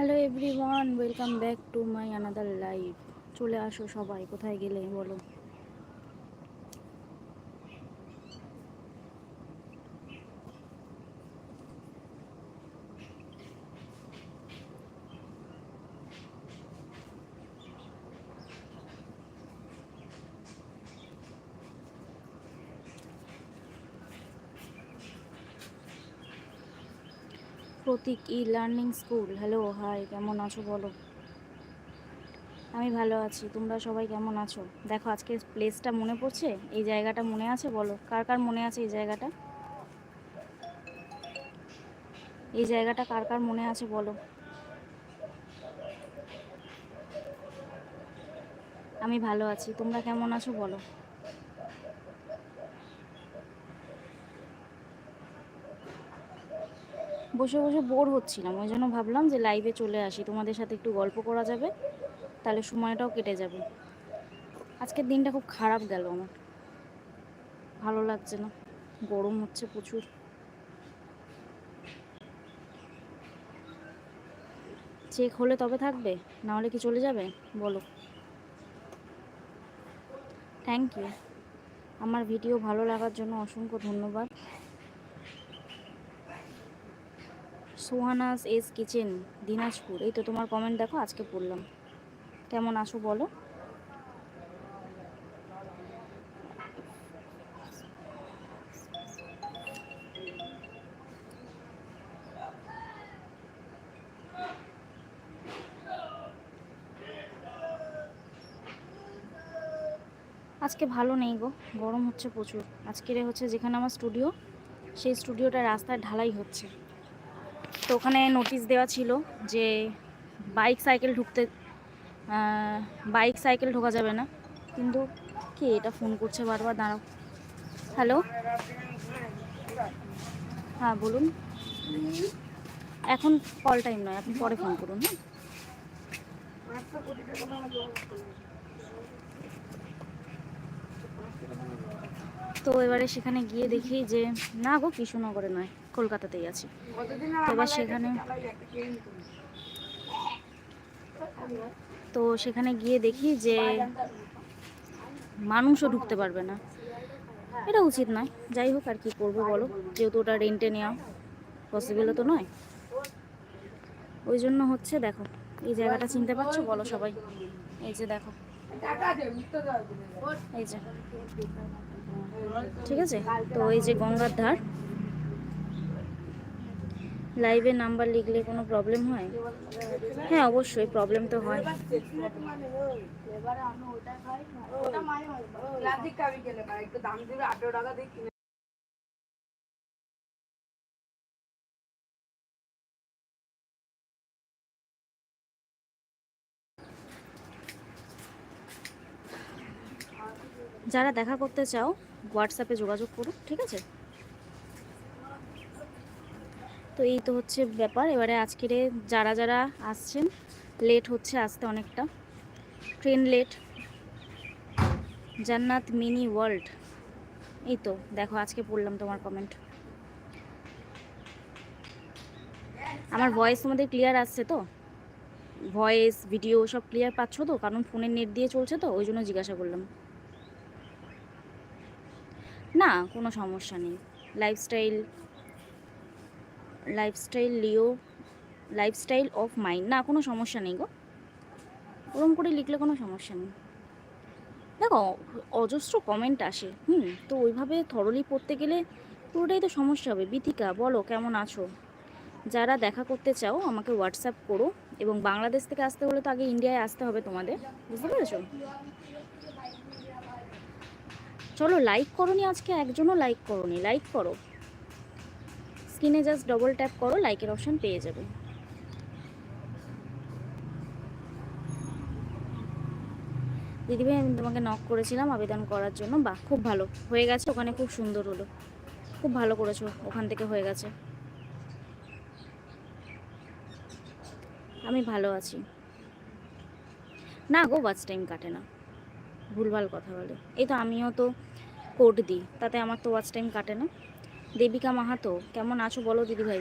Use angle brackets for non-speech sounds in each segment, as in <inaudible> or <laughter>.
Hello everyone welcome back to my another life চলে আসো সবাই কোথায় গেলে বলো? Pratik e learning school. Hello, hi, কেমন আছো বলো? আমি ভালো আছি, তোমরা সবাই কেমন আছো? দেখো আজকে প্লেসটা মনে পড়ছে? এই জায়গাটা মনে আছে বলো? কার কার মনে আছে এই জায়গাটা? এই জায়গাটা কার কার মনে আছে বলো? আমি ভালো আছি, তোমরা কেমন আছো বলো? বসে বসে বোর হচ্ছিলাম। ওই জন্য ভাবলাম যে লাইভে চলে আসি। তোমাদের সাথে একটু গল্প করা যাবে, তাহলে সময়টাও কেটে যাবে। আজকের দিনটা খুব খারাপ গেল আমার। ভালো লাগছে না। গরম হচ্ছে প্রচুর। চেক হলে তবে থাকবে, না হলে কি চলে যাবে? বলো। থ্যাংক ইউ আমার ভিডিও ভালো লাগার জন্য অসংখ্য ধন্যবাদ। সোহানাস এস কিচেন, দিনাজপুর। এই তো তোমার কমেন্ট দেখো, আজকে পড়লাম। কেমন আসো বলো? আজকে ভালো নেই গো, গরম হচ্ছে প্রচুর। আজকের হচ্ছে যেখানে আমার স্টুডিও সেই স্টুডিওটা রাস্তায় ঢালাই হচ্ছে। তো ওখানে নোটিশ দেওয়া ছিল যে বাইক সাইকেল ঢুকতে বাইক সাইকেল ঢোকা যাবে না। কিন্তু কে এটা ফোন করছে? বারবার দাঁড়াও। হ্যালো হ্যাঁ বলুন। এখন কল টাইম নয়, আপনি পরে ফোন করুন হ্যাঁ? তো এবারে সেখানে গিয়ে দেখি যে না গো কৃষ্ণনগরে নয় কলকাতাতেই আছি। এবার সেখানে তো সেখানে গিয়ে দেখি যে মানুষও ঢুকতে পারবে না। এটা উচিত নয় যাই হোক আর কি করব বলো। যেহেতু ওটা রেন্টে নেওয়া পসিবলও তো নয়। ওই জন্য হচ্ছে দেখো এই জায়গাটা চিনতে পারছ? বলো সবাই। এই যে দেখো। এই যে। ঠিক আছে? তো এই যে গঙ্গার ধার। লাইভে নাম্বার লিখলে কোনো প্রবলেম হয়? হ্যাঁ অবশ্যই প্রবলেম তো হয়। যারা দেখা করতে চাও হোয়াটসঅ্যাপে যোগাযোগ করো ঠিক আছে? তো এই তো হচ্ছে ব্যাপার। এবারে আজকের যারা যারা আসছেন লেট হচ্ছে আসতে অনেকটা। Train late Jannat mini world এই তো, দেখো, আজকে পড়লাম তোমার কমেন্ট আমার ভয়েস তোমাদের ক্লিয়ার আসছে তো? ভয়েস ভিডিও সব ক্লিয়ার পাচ্ছ তো? কারণ ফোনের নেট দিয়ে চলছে তো, ওই জন্য জিজ্ঞাসা করলাম। না, কোনো সমস্যা নেই। Lifestyle lifestyle Leo lifestyle of mind না, কোনো সমস্যা নেই গো। ওরম করে লিখলে কোনো সমস্যা নেই। দেখো, অজস্র কমেন্ট আসে। হুম, তো ওইভাবে থরলি পড়তে গেলে পুরোটাই তো সমস্যা হবে। বিথিকা, বলো, কেমন আছো? যারা দেখা করতে চাও, আমাকে হোয়াটসঅ্যাপ করো। এবং বাংলাদেশ থেকে আসতে হলে তো আগে ইন্ডিয়ায় আসতে হবে তোমাদের। বুঝতে পেরেছ? চলো লাইক করনি আজকে, একজনও লাইক করনি। লাইক করো। স্ক্রিনে জাস্ট ডবল ট্যাপ করো লাইকের অপশান পেয়ে যাবে। দিদিভাই, আমি তোমাকে নক করেছিলাম আবেদন করার জন্য। বাহ, খুব ভালো। হয়ে গেছে, ওখানে খুব সুন্দর হলো। খুব ভালো করেছ, ওখান থেকে হয়ে গেছে। আমি ভালো আছি। না গো ওয়াচ টাইম কাটে না। ভুলভাল কথা বলে। এই তো আমিও তো কোড দিই, তাতে আমার তো ওয়াচ টাইম কাটে না। দেবিকা মাহাতো, কেমন আছো বলো দিদিভাই?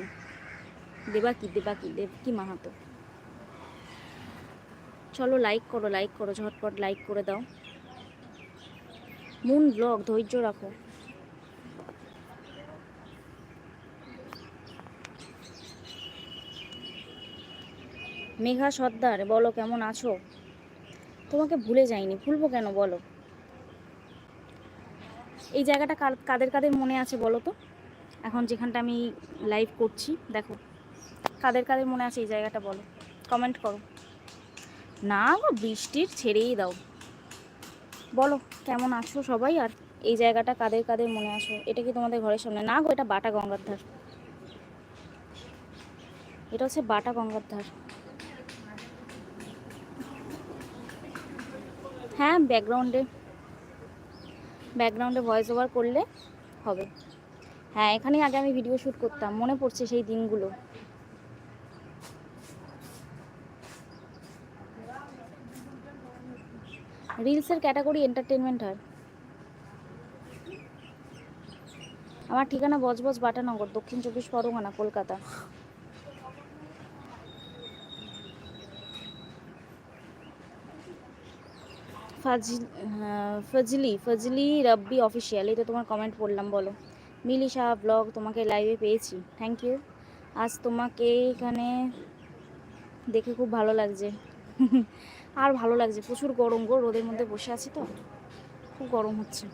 দেবা কি দেবা কি, দেব কি মাহাতো? চলো লাইক করো লাইক করো, ঝটপট লাইক করে দাও। মুন ব্লগ ধৈর্য রাখো। মেঘা সর্দার, বলো কেমন আছো? তোমাকে ভুলে যাইনি, ভুলবো কেন, বলো। এই জায়গাটা কাদের কাদের মনে আছে বলো তো? এখন যেখানটা আমি লাইভ করছি, দেখো। কাদের কাদের মনে আছে এই জায়গাটা বলো? কমেন্ট করো। না গো বৃষ্টির ছেড়েই দাও। বলো, কেমন আছো সবাই? আর এই জায়গাটা কাদের কাদের মনে আছো? এটা কি তোমাদের ঘরের সামনে? না গো, এটা বাটা গঙ্গার ধার। এটা হচ্ছে বাটা গঙ্গার ধার। হ্যাঁ ব্যাকগ্রাউন্ডে ব্যাকগ্রাউন্ডে ভয়েস ওভার করলে হবে। হ্যাঁ এখানেই আগে আমি ভিডিও শ্যুট করতাম, মনে পড়ছে সেই দিনগুলো। রিলসের ক্যাটাগরি এন্টারটেনমেন্ট হয়। আমার ঠিকানা বজবজ বাটানগর, দক্ষিণ চব্বিশ পরগনা, কলকাতা। ফাজিল, ফজলি রাব্বি অফিসিয়াল এটা তোমার কমেন্ট পড়লাম, বলো। মিলি শাহ ব্লগ তোমাকে লাইভে পেয়েছি থ্যাংক ইউ আজ তোমাকে এখানে দেখে খুব ভালো লাগছে। <laughs> আর ভালো লাগছে, প্রচুর গরম গো, রোদের মধ্যে বসে আছি তো, খুব গরম হচ্ছে।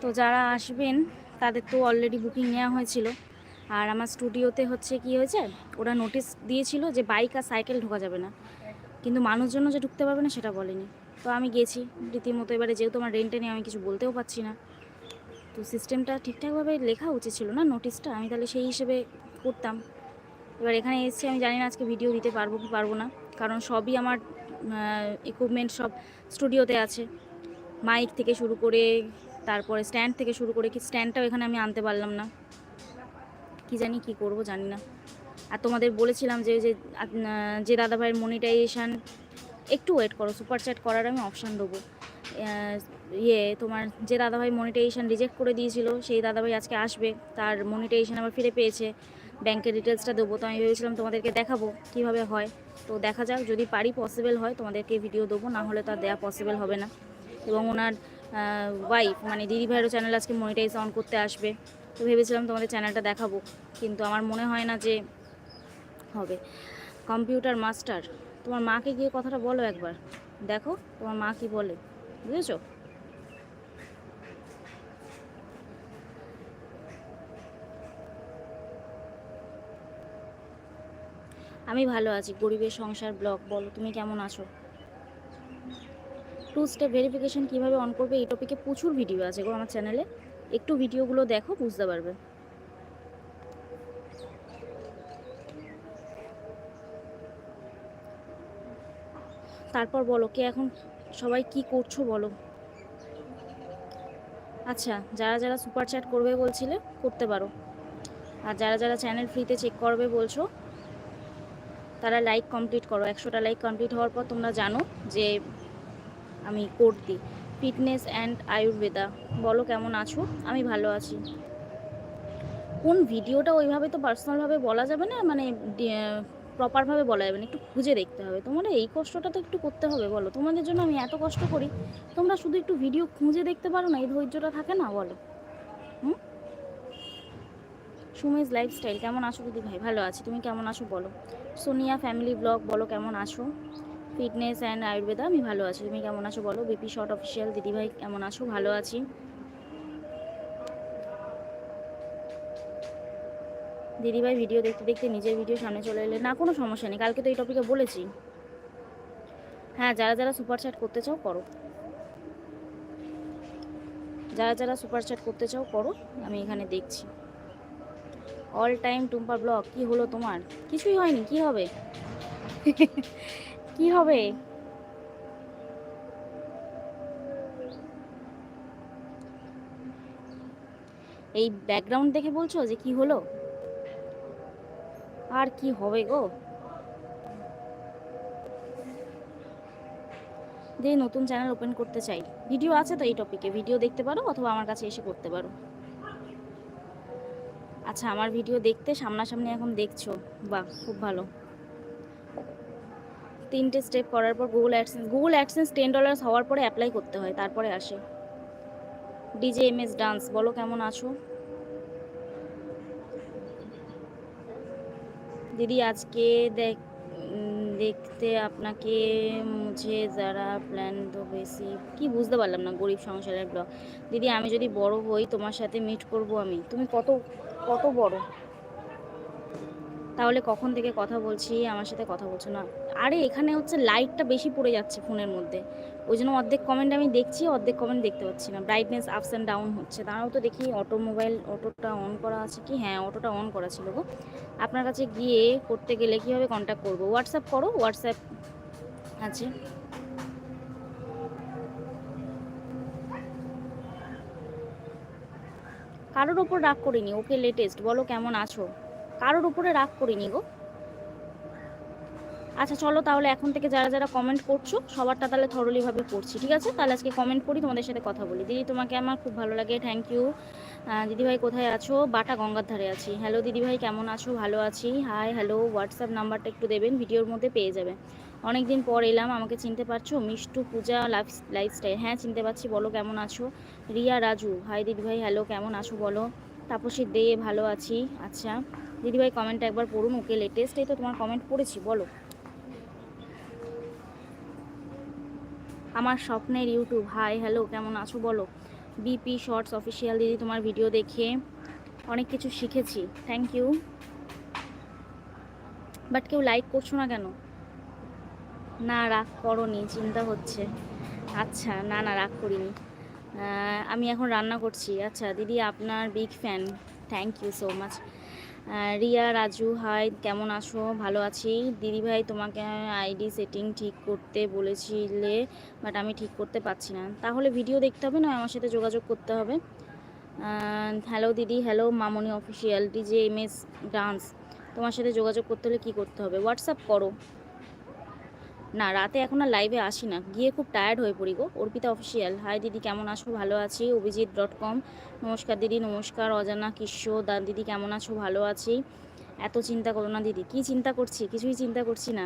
তো যারা আসবেন, তাদের তো অলরেডি বুকিং নেওয়া হয়েছিল। আর আমার স্টুডিওতে হচ্ছে কি হয়েছে, ওরা নোটিশ দিয়েছিল যে বাইক আর সাইকেল ঢোকা যাবে না। কিন্তু মানুষজন যে ঢুকতে পারবে না সেটা বলেনি। তো আমি গেছি, রীতিমতো এবারে যেহেতু আমার রেন্টে নিয়ে আমি কিছু বলতেও পারছি না। তো সিস্টেমটা ঠিকঠাকভাবে লেখা উচিত ছিল না নোটিশটা আমি তাহলে সেই হিসেবে করতাম। এবার এখানে এসেছি, আমি জানি না আজকে ভিডিও দিতে পারব কি পারব না, কারণ সবই আমার ইকুইপমেন্ট সব স্টুডিওতে আছে। মাইক থেকে শুরু করে, তারপরে স্ট্যান্ড থেকে শুরু করে, কি স্ট্যান্ডটাও এখানে আমি আনতে পারলাম না। কি জানি কি করব জানি না। আর তোমাদের বলেছিলাম যে যে যে দাদাভাইয়ের মনিটাইজেশান একটু ওয়েট করো সুপার চ্যাট করার আমি অপশান দেবো। ইয়ে তোমার যে দাদাভাই মনিটাইজেশান রিজেক্ট করে দিয়েছিল, সেই দাদাভাই আজকে আসবে, তার মনিটাইজেশান আবার ফিরে পেয়েছে। ব্যাংকের ডিটেলসটা দেবো। তো আমি ভেবেছিলাম তোমাদেরকে দেখাবো কীভাবে হয়। তো দেখা যাক, যদি পারি পসিবল হয়, তোমাদেরকে ভিডিও দেবো, না হলে তো আর দেওয়া পসিবল হবে না। এবং ওনার ওয়াইফ মানে দিদি ভাইয়েরও চ্যানেল আজকে মনিটাইজ অন করতে আসবে। তো ভেবেছিলাম তোমাদের চ্যানেলটা দেখাবো। কিন্তু আমার মনে হয় না যে হবে। কম্পিউটার মাস্টার, তোমার মাকে গিয়ে কথাটা বলো একবার। দেখো তোমার মা কি বলে, বুঝেছ? আমি ভালো আছি, গরিবের সংসার ব্লগ বলো তুমি কেমন আছো? টু স্টেপ ভেরিফিকেশন কীভাবে অন করবে এই টপিকে প্রচুর ভিডিও আছে গো আমার চ্যানেলে একটু ভিডিওগুলো দেখো, বুঝতে পারবে। তারপর বলো, কে এখন, সবাই কি করছ বলো। আচ্ছা যারা যারা সুপার চ্যাট করবে বলছিলে, করতে পারো। আর যারা যারা চ্যানেল ফ্রিতে চেক করবে বলছো, তারা লাইক কমপ্লিট করো। একশোটা লাইক কমপ্লিট হওয়ার পর তোমরা জানো যে আমি কোড দিই ফিটনেস অ্যান্ড আয়ুর্বেদা বলো কেমন আছো? আমি ভালো আছি। কোন ভিডিওটা ওইভাবে তো পার্সোনালভাবে বলা যাবে না? মানে প্রপারভাবে বলা যাবে না, একটু খুঁজে দেখতে হবে। তোমাদের এই কষ্টটা তো একটু করতে হবে, বলো। তোমাদের জন্য আমি এত কষ্ট করি, তোমরা শুধু একটু ভিডিও খুঁজে দেখতে পারো না, এই ধৈর্যটা থাকে না, বলো। হুম? সুমেশ লাইফস্টাইল কেমন আছো দিদি ভাই? ভালো আছি, তুমি কেমন আছো, বলো। সোনিয়া ফ্যামিলি ব্লগ বলো কেমন আছো? ফিটনেস অ্যান্ড আয়ুর্বেদা আমি ভালো আছি, তুমি কেমন আছো, বলো? বিপি শর্ট অফিসিয়াল দিদিভাই কেমন আছো? ভালো আছি। দিদিভাই ভিডিও দেখতে দেখতে নিজের ভিডিও সামনে চলে এলে। না, কোনো সমস্যা নেই, কালকে তো এই টপিকে বলেছি। হ্যাঁ যারা যারা সুপার চ্যাট করতে চাও, করো। যারা যারা সুপার চ্যাট করতে চাও, করো, আমি এখানে দেখছি। অল টাইম টুম্পা ব্লগ কি হলো তোমার? কিছুই হয়নি, কি হবে? <laughs> কি হবে? এই ব্যাকগ্রাউন্ড দেখে বলছো যে কি হলো? আর কি হবে গো? দিয়ে নতুন চ্যানেল ওপেন করতে চাই। ভিডিও আছে তো এই টপিকে ভিডিও দেখতে পারো অথবা আমার কাছে এসে করতে পারো। আচ্ছা আমার ভিডিও দেখতে সামনাসামনি এখন দেখছ। বাহ, খুব ভালো। তিনটে স্টেপ করার পর Google AdSense Google AdSense ten dollars হওয়ার পরে অ্যাপ্লাই করতে হয়, তারপরে আসে। ডিজে এম এস ডান্স বলো কেমন আছো? দিদি, আজকে দেখ দেখতে আপনাকে মুছে যারা প্ল্যান তো বেশি কি বুঝতে পারলাম না গরিব সংসারের ব্লগ। দিদি, আমি যদি বড় হই, তোমার সাথে মিট করব আমি। তুমি কত কত বড়? তাহলে কখন থেকে কথা বলছি? আমার সাথে কথা বলছো না। আরে, এখানে হচ্ছে লাইটটা বেশি পড়ে যাচ্ছে ফোনের মধ্যে। ওই জন্য অর্ধেক কমেন্ট আমি দেখছি, অর্ধেক কমেন্ট দেখতে পাচ্ছি না। ব্রাইটনেস আপস অ্যান্ড ডাউন হচ্ছে। তারাও তো দেখি অটোমোবাইল অটোটা অন করা আছে কি? হ্যাঁ অটোটা অন করা ছিল গো। আপনার কাছে গিয়ে করতে গেলে কীভাবে কন্ট্যাক্ট করব? হোয়াটসঅ্যাপ করো হোয়াটসঅ্যাপ আছে। কারোর ওপর রাগ করিনি, ওকে লেটেস্ট বলো কেমন আছো? কারোর উপরে রাগ করিনি গো। আচ্ছা চলো তাহলে এখন থেকে যারা যারা কমেন্ট করছ, সবারটা তাহলে থরলিভাবে পড়ছি, ঠিক আছে? তাহলে আজকে কমেন্ট করি, তোমাদের সাথে কথা বলি। দিদি, তোমাকে আমার খুব ভালো লাগে থ্যাংক ইউ দিদিভাই কোথায় আছো? বাটা গঙ্গার ধারে আছি। হ্যালো দিদিভাই, কেমন আছো? ভালো আছি। হাই হ্যালো হোয়াটসঅ্যাপ নাম্বারটা একটু দেবেন ভিডিওর মধ্যে পেয়ে যাবে। অনেক দিন পর এলাম, আমাকে চিনতে পারছ? মিষ্টু পূজা লাইফ লাইফস্টাইল হ্যাঁ চিনতে পারছি, বলো কেমন আছো? রিয়া, রাজু। হাই দিদিভাই হ্যালো কেমন আছো বলো? তাপসী দে, ভালো আছি। আচ্ছা দিদিভাই কমেন্টটা একবার পড়ুন, ওকে লেটেস্ট এই তো তোমার কমেন্ট পড়েছি, বলো। আমার স্বপ্নের ইউটিউব। হাই হ্যালো কেমন আছো বলো? বিপি শর্টস অফিসিয়াল দিদি, তোমার ভিডিও দেখে অনেক কিছু শিখেছি। থ্যাংক ইউ বাট কেউ লাইক করছ না কেন? না, রাগ করনি, চিন্তা হচ্ছে। আচ্ছা না না, রাগ করিনি। আমি এখন রান্না করছি। আচ্ছা দিদি, আপনার big fan thank you so much Riya, Raju, hi, কেমন আছো? ভালো আছি। দিদিভাই তোমাকে আইডি সেটিং ঠিক করতে বলেছিলে, বাট আমি ঠিক করতে পারছি না। তাহলে ভিডিও দেখতে হবে না? আমার সাথে যোগাযোগ করতে হবে। হ্যালো দিদি, hello Mamoni official DJ M S dance, তোমার সাথে যোগাযোগ করতে হলে কী করতে হবে? হোয়াটসঅ্যাপ করো। না, রাতে এখন আর লাইভে আসি না। গিয়ে খুব টায়ার্ড হয়ে পড়ি গো। অর্পিতা অফিসিয়াল হাই দিদি, কেমন আছো? ভালো আছি। অভিজিৎ ডট কম নমস্কার দিদি, নমস্কার। অজানা কিশোর দা দিদি, কেমন আছো? ভালো আছি। এত চিন্তা করো না দিদি। কি চিন্তা করছি? কিছুই চিন্তা করছি না।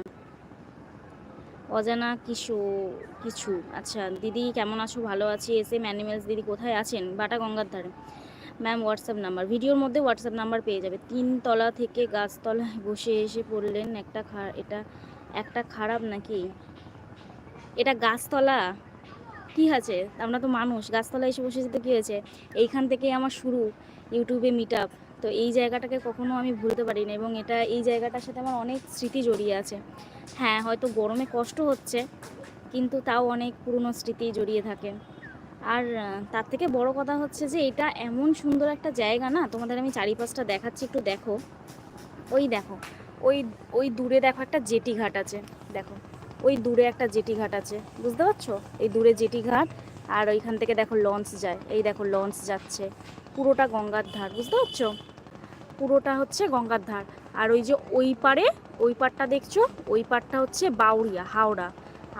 অজানা কিছু কিছু। আচ্ছা দিদি, কেমন আছো? ভালো আছি। এস এম অ্যানিমেলস দিদি কোথায় আছেন? বাটা গঙ্গার ধারে। ম্যাম হোয়াটসঅ্যাপ নাম্বার ভিডিওর মধ্যে হোয়াটসঅ্যাপ নাম্বার পেয়ে যাবে। তিন তলা থেকে গাছতলায় বসে এসে পড়লেন একটা খা এটা একটা খারাপ নাকি? এটা গাছতলা? কি আছে? আমরা তো মানুষ, গাছতলায় এসে বসে যেতে কী হয়েছে? এইখান থেকে আমার শুরু ইউটিউবে মিট আপ তো এই জায়গাটাকে কখনো আমি ভুলতে পারি না এবং এটা, এই জায়গাটার সাথে আমার অনেক স্মৃতি জড়িয়ে আছে। হ্যাঁ হয়তো গরমে কষ্ট হচ্ছে, কিন্তু তাও অনেক পুরনো স্মৃতি জড়িয়ে থাকে। আর তার থেকে বড় কথা হচ্ছে যে এটা এমন সুন্দর একটা জায়গা না, তোমাদের আমি চারিপাশটা দেখাচ্ছি, একটু দেখো। ওই দেখো ওই ওই দূরে দেখো একটা জেটি ঘাট আছে, দেখো। ওই দূরে একটা জেটি ঘাট আছে, বুঝতে পারছ? এই দূরে জেটি ঘাট, আর ওইখান থেকে দেখো লঞ্চ যায়। এই দেখো লঞ্চ যাচ্ছে, পুরোটা গঙ্গার ধার, বুঝতে পারছ? পুরোটা হচ্ছে গঙ্গার ধার। আর ওই যে ওই পারে ওই পারটা দেখছ? ওই পারটা হচ্ছে বাউরিয়া হাওড়া।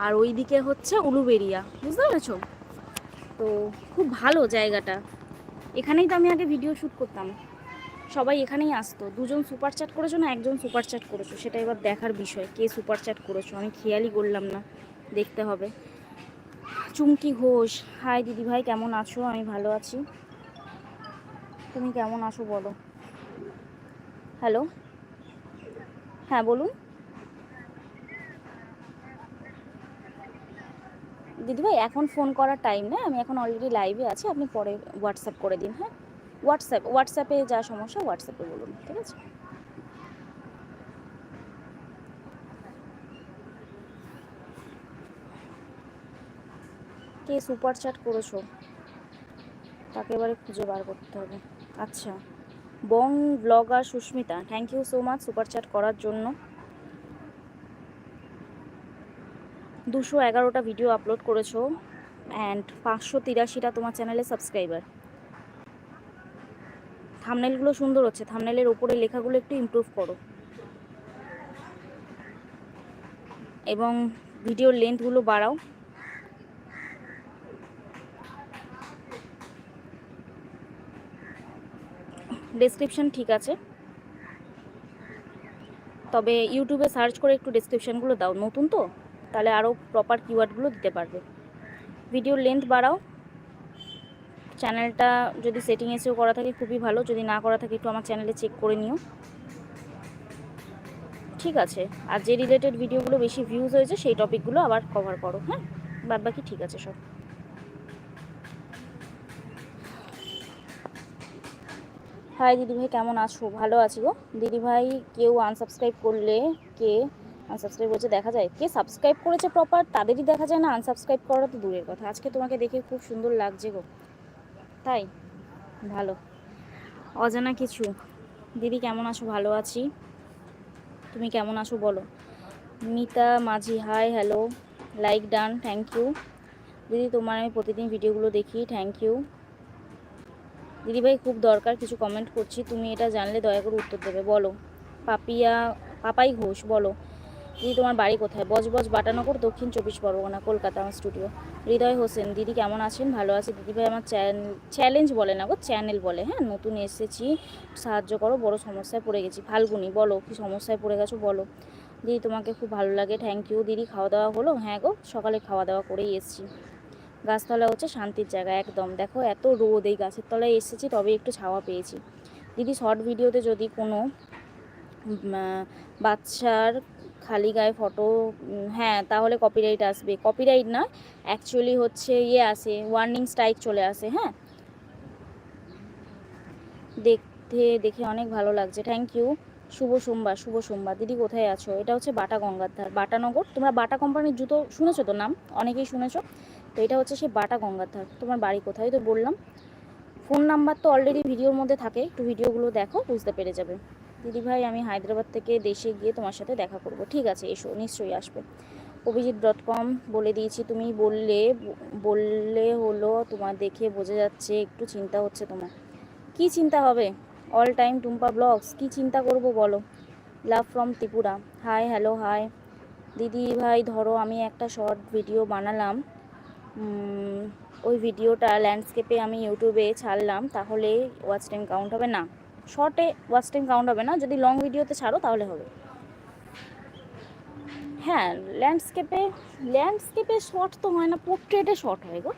আর ওই দিকে হচ্ছে উলুবেরিয়া বুঝতে পেরেছ? তো খুব ভালো জায়গাটা। এখানেই তো আমি আগে ভিডিও শ্যুট করতাম। সবাই এখানেই আসতো। দুজন সুপার চ্যাট করেছ না একজন সুপার চ্যাট করেছ? সেটা এবার দেখার বিষয়। কে সুপার চ্যাট করেছ? আমি খেয়ালই করলাম না। দেখতে হবে। চুমকি ঘোষ হাই দিদি ভাই, কেমন আছো? আমি ভালো আছি। তুমি কেমন আছো বলো। হ্যালো হ্যাঁ বলুন। দিদিভাই এখন ফোন করার টাইম না আমি এখন অলরেডি লাইভে আছি। আপনি পরে হোয়াটসঅ্যাপ করে দিন হ্যাঁ? হোয়াটসঅ্যাপ হোয়াটসঅ্যাপে যা সমস্যা হোয়াটসঅ্যাপে বলুন, ঠিক আছে? কে সুপার চ্যাট করেছ? তাকে এবারে খুঁজে বার করতে হবে। আচ্ছা Bong blogger Susmita thank you so much super chat করার জন্য। দুশো এগারোটা ভিডিও আপলোড করেছ অ্যান্ড পাঁচশো তিরাশিটা তোমার চ্যানেলে সাবস্ক্রাইবার থামনেলগুলো সুন্দর হচ্ছে থামনেলের ওপরে লেখাগুলো একটু ইমপ্রুভ করো। এবং ভিডিওর লেন্থগুলো বাড়াও। ডেসক্রিপশন ঠিক আছে। তবে ইউটিউবে সার্চ করে একটু ডেসক্রিপশানগুলো দাও, নতুন তো? তাহলে আরও প্রপার কিওয়ার্ডগুলো দিতে পারবে। ভিডিওর লেন্থ বাড়াও। চ্যানেলটা যদি সেটিং এসেও করা থাকে খুবই ভালো, যদি না করা থাকে একটু আমার চ্যানেলে চেক করে নিও। ঠিক আছে, আর যে রিলেটেড ভিডিওগুলো বেশি ভিউজ হয়েছে, সেই টপিকগুলো আবার কভার করো হ্যাঁ? বাদ বাকি ঠিক আছে সব। হাই দিদিভাই, কেমন আছো? ভালো আছি গো। দিদিভাই, কেউ আনসাবস্ক্রাইব করলে কে আনসাবস্ক্রাইব করছে দেখা যায়? কে সাবস্ক্রাইব করেছে প্রপার তাদেরই দেখা যায় না। আনসাবস্ক্রাইব করা তো দূরের কথা। আজকে তোমাকে দেখে খুব সুন্দর লাগছে গো। তাই? ভালো। অজানা কিছু। দিদি কেমন আছো? ভালো আছি। তুমি কেমন আছো বলো। Mita, Majhi hi hello like done thank you দিদি, তোমার আমি প্রতিদিন ভিডিওগুলো দেখি থ্যাংক ইউ দিদিভাই খুব দরকার কিছু কমেন্ট করছি। তুমি এটা জানলে দয়া করে উত্তর দেবে। বলো। পাপিয়া, পাপাই ঘোষ, বলো। দিদি তোমার বাড়ি কোথায়? বজবজ বাটানগর, দক্ষিণ চব্বিশ পরগনা, কলকাতা আমার স্টুডিও হৃদয় হোসেন, দিদি কেমন আছেন? ভালো আছে। দিদিভাই আমার চ্যালেঞ্জ বলে না গো চ্যানেল বলে। হ্যাঁ নতুন এসেছি। সাহায্য করো, বড় সমস্যায় পড়ে গেছি। ফাল্গুনি, বলো কি সমস্যায় পড়ে গেছো বলো। দিদি, তোমাকে খুব ভালো লাগে। থ্যাংক ইউ দিদি খাওয়া দাওয়া হলো? হ্যাঁ গো, সকালে খাওয়া দাওয়া করেই এসেছি। গাছতলা হচ্ছে শান্তির জায়গা, একদম। দেখো, এত রোদ এই গাছের তলায় এসেছি, তবে একটু ছাওয়া পেয়েছি। দিদি শর্ট ভিডিওতে যদি কোনো বাচ্চার খালি গায়ে ফটো হ্যাঁ তাহলে কপিরাইট আসবে। কপিরাইট না অ্যাকচুয়ালি হচ্ছে ইয়ে আসে ওয়ার্নিং স্ট্রাইক চলে আসে হ্যাঁ? দেখতে, দেখে অনেক ভালো লাগছে। থ্যাংক ইউ শুভ সোমবার শুভ সোমবার। দিদি, কোথায় আছো? এটা হচ্ছে বাটা গঙ্গার ধার বাটানগর তোমরা বাটা কোম্পানির জুতো শুনেছো তো নাম? অনেকেই শুনেছো। তো এটা হচ্ছে সে বাটা গঙ্গার ধার তোমার বাড়ি কোথায়? তো বললাম। ফোন নাম্বার তো অলরেডি ভিডিওর মধ্যে থাকে। একটু ভিডিওগুলো দেখো, বুঝতে পেরে যাবে। দিদি ভাই আমি হায়দ্রাবাদ থেকে দেশে গিয়ে তোমার সাথে দেখা করব। ঠিক আছে, এসো, নিশ্চয়ই আসবে। অভিজিৎ ডট কম বলে দিয়েছি, তুমি বললে বললে হলো তোমার দেখে বোঝা যাচ্ছে, একটু চিন্তা হচ্ছে তোমার। কি চিন্তা হবে? অল টাইম টুম্পা ব্লগস কি চিন্তা করব বলো? Love from Tripura. Hi hello hi দিদি ভাই ধরো, আমি একটা শর্ট ভিডিও বানালাম। ওই ভিডিওটা ল্যান্ডস্কেপে আমি ইউটিউবে ছাড়লাম, তাহলে ওয়াচ টাইম কাউন্ট হবে না। শর্টে ওয়াচ টাইম কাউন্ট হবে না, যদি লং ভিডিওতে ছাড়ো তাহলে হবে। হ্যাঁ ল্যান্ডস্কেপে ল্যান্ডস্কেপে শর্ট তো হয় না পোর্ট্রেটে শর্ট হয় গো।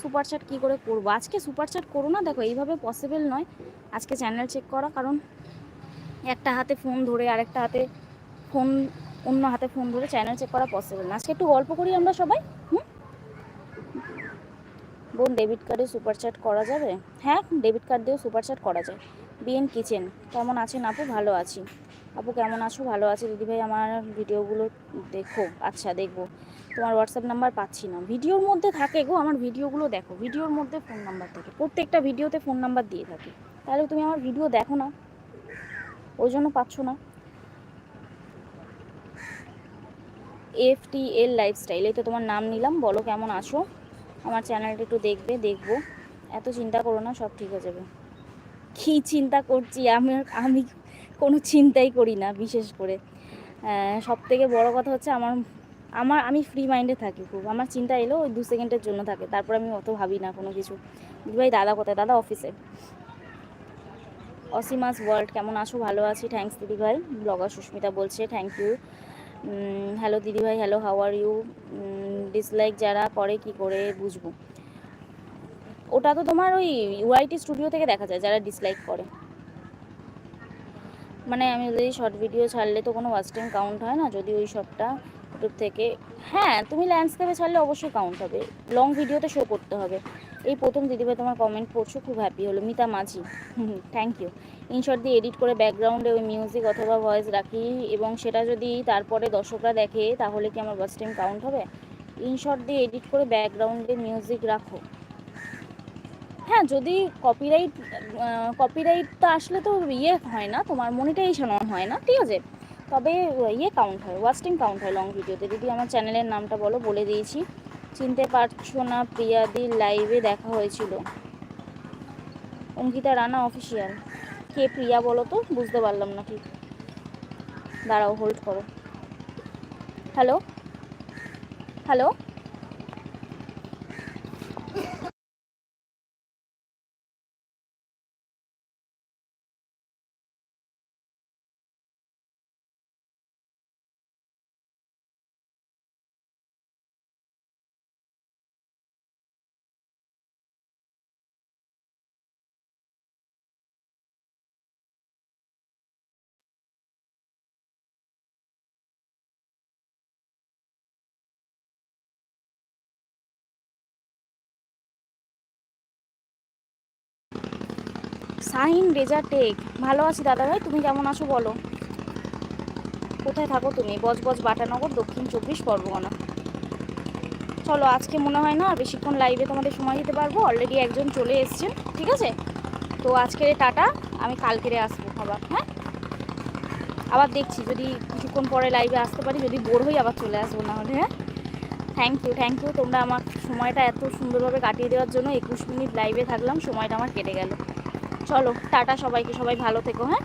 সুপার কী করে করব? আজকে সুপার চ্যাট করো না, দেখো এইভাবে পসিবল নয়। আজকে চ্যানেল চেক করা, কারণ একটা হাতে ফোন ধরে, আরেকটা হাতে ফোন অন্য হাতে ফোন ধরে চ্যানেল চেক করা পসিবল না। আজকে একটু গল্প করি আমরা সবাই, হুম? বোন ডেবিট কার্ডে সুপার চ্যাট করা যাবে? হ্যাঁ ডেবিট কার্ড দিয়েও সুপার চ্যাট করা যায়। বিএন কিচেন। কেমন আছেন আপু? ভালো আছি। আপু, কেমন আছো? ভালো আছি। দিদিভাই, আমার ভিডিওগুলো দেখো। আচ্ছা দেখব। তোমার হোয়াটসঅ্যাপ নাম্বার পাচ্ছি না। ভিডিওর মধ্যে থাকে গো, আমার ভিডিওগুলো দেখো। ভিডিওর মধ্যে ফোন নাম্বার থাকে। প্রত্যেকটা ভিডিওতে ফোন নাম্বার দিয়ে থাকে। তাহলে তুমি আমার ভিডিও দেখো না। ওই জন্য পাচ্ছ না। এফ টি এল লাইফস্টাইল এই তো তোমার নাম নিলাম। বলো কেমন আছো? আমার চ্যানেলটা একটু দেখবে, দেখব। এত চিন্তা করো না, সব ঠিক হয়ে যাবে। কী চিন্তা করছি? আমি আমি কোনো চিন্তাই করি না, বিশেষ করে। সব থেকে বড় কথা হচ্ছে আমার আমার, আমি ফ্রি মাইন্ডে থাকি খুব। আমার চিন্তা এলো, ওই দু সেকেন্ডের জন্য থাকে। তারপর আমি অত ভাবি না কোনো কিছু। ভাই, দাদা কোথায়? দাদা অফিসে অসীমাস ওয়ার্ল্ড কেমন আছো? ভালো আছি। থ্যাংকস দিদিভাই ব্লগার সুস্মিতা বলছে থ্যাংক ইউ হ্যালো দিদিভাই hello how are you dislike যারা করে কি করে বুঝব। ওটা তো তোমার ওই ইউআইটি স্টুডিও থেকে দেখা যায়, যারা ডিসলাইক করে। মানে আমি যদি শর্ট ভিডিও ছাড়লে তো কোনো ওয়াচ টাইম কাউন্ট হয় না, যদি ওই সবটা ইউটিউব থেকে হ্যাঁ তুমি ল্যান্ডস্কেপে ছাড়লে অবশ্যই কাউন্ট হবে। লং ভিডিওতে শো করতে হবে। এই প্রথম দিদিভাই তোমার কমেন্ট পড়ছো খুব হ্যাপি হলো। Mita Majhi thank you in InShot দিয়ে এডিট করে ব্যাকগ্রাউন্ডে ওই মিউজিক অথবা ভয়েস রাখি, এবং সেটা যদি তারপরে দর্শকরা দেখে, তাহলে কি আমার ওয়াচ টাইম কাউন্ট হবে? ইন ইনশর্ট দিয়ে এডিট করে ব্যাকগ্রাউন্ডে মিউজিক রাখো। হ্যাঁ যদি কপিরাইট কপিরাইটটা আসলে তো ইয়ে হয় না, তোমার মনিটাইজেশন হয় না, ঠিক আছে? তবে ইয়ে কাউন্ট হয় ওয়াস্টিং কাউন্ট হয় লং ভিডিওতে দিদি আমার চ্যানেলের নামটা বলো, বলে দিয়েছি। চিনতে পারছ না প্রিয়াদির লাইভে দেখা হয়েছিল। অঙ্কিতা রানা অফিসিয়াল কে প্রিয়া বলো তো? বুঝতে পারলাম না ঠিক। দাঁড়াও হোল্ড করো। Hello hello Sain Reza tech. ভালো আছি দাদা ভাই, তুমি কেমন আছো বলো? কোথায় থাকো তুমি? বজবজ বাটানগর, দক্ষিণ চব্বিশ পরগনা। চলো, আজকে মনে হয় না বেশিক্ষণ লাইভে তোমাদের সময় দিতে পারব। অলরেডি একজন চলে এসছেন, ঠিক আছে? তো আজকের টাটা, আমি কালকেরে আসব আবার হ্যাঁ? আবার দেখছি, যদি কিছুক্ষণ পরে লাইভে আসতে পারি, যদি বোর হই আবার চলে আসব না হলে হ্যাঁ? থ্যাংক ইউ থ্যাংক ইউ তোমরা আমার সময়টা এত সুন্দরভাবে কাটিয়ে দেওয়ার জন্য একুশ মিনিট লাইভে থাকলাম, সময়টা আমার কেটে গেল। চলো টাটা সবাইকে সবাই ভালো থেকো হ্যাঁ?